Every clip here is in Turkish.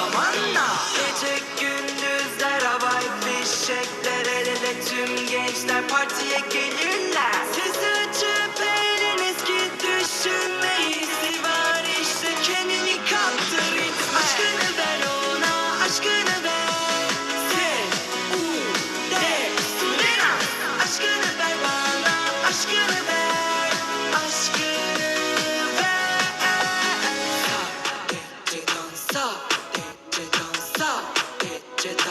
zamanla Gece gündüzler havai fişekler el ele tüm gençler partiye gelirler. Siz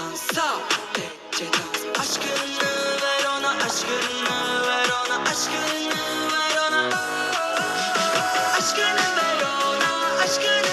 dansa. Tekçe dans Aşkını ver ona aşkını ver ona aşkını ver ona. Aşkını ver ona aşkını